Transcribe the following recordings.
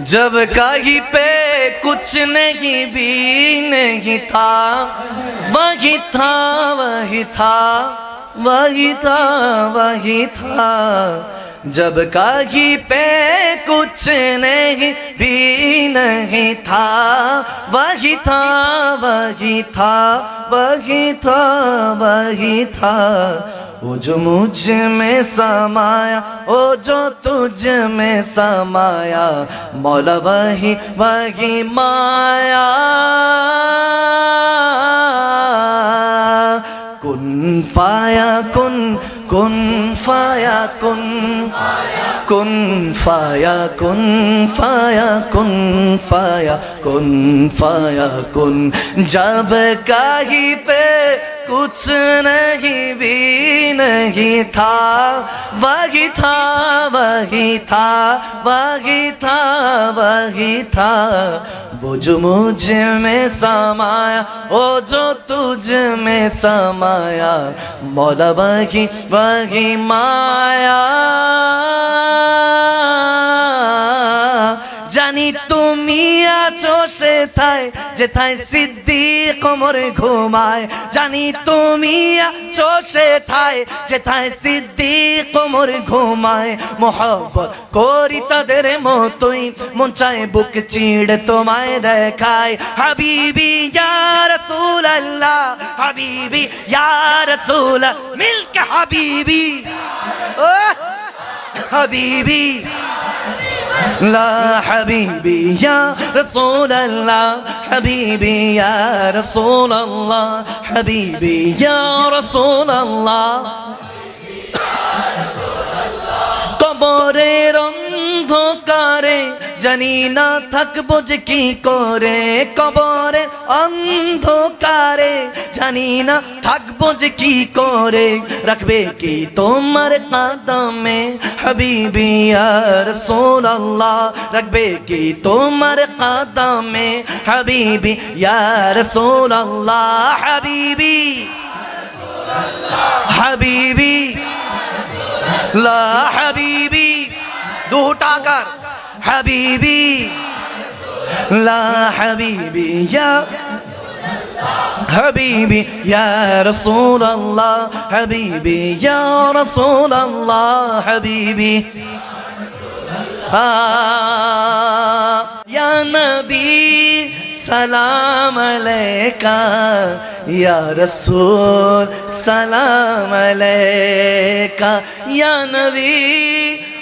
जब कहीं पे कुछ नहीं भी नहीं था, वही था वही था वही था वही था। जब कहीं पे कुछ नहीं भी नहीं था, वही था वही था वही था वही था। वो जो मुझमें समाया, वो जो तुझ में समाया, मौला वही वही माया। कुन फाया, कुन कुन फाया, कुन कुन फाया कुन फाया कुन फाया कुन फाया, कुन। जब कहीं पे कुछ नहीं भी नहीं था वही था वही था वही था वही था वो जो मुझ में समाया वो जो तुझ में समाया मौला वही वही माया জানি তুমি আছো সেথায়, যেথায় সিদ্ধি কোমরে ঘুমায়, জানি তুমি আছো সেথায়, যেথায় সিদ্ধি কোমরে ঘুমায়। মোহব্বত করি তাদের মতোই, মন চায় বুক চিড় তোমায় দেখায়। হাবিবি, ইয়া রাসূল আল্লাহ হাবিবি, ইয়া রাসূল মিলকে হাবিবি। ও হাবিবি। لا حبيبي يا رسول الله حبيبي يا رسول الله حبيبي يا رسول الله জানি না থাকব যে কি করে কবরের অন্ধকারে। জানি না থাকব যে কি করে, রাখবে কি তোমার কাদমে? হাবিবি আর সোল্লাহ রাখবে কি তোমার কাদমে? হাবিবি আর সোল্লাহ হাবিবি হাবিবি লা হাবিবি দুটা কার হাবিবি লা হাবিবি ইয়া حبيبي يا رسول الله حبيبي يا رسول الله حبيبي آه يا نبي سلام عليك يا رسول سلام عليك يا نبي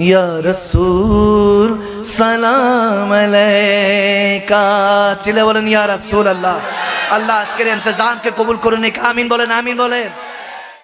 या रसूल, सलाम अलैका। चिल्ले बोलें या रसूल अल्लाह। अल्लाह, इसके लिए इंतज़ाम के कबूल करो ने आमीन बोले आमीन बोले।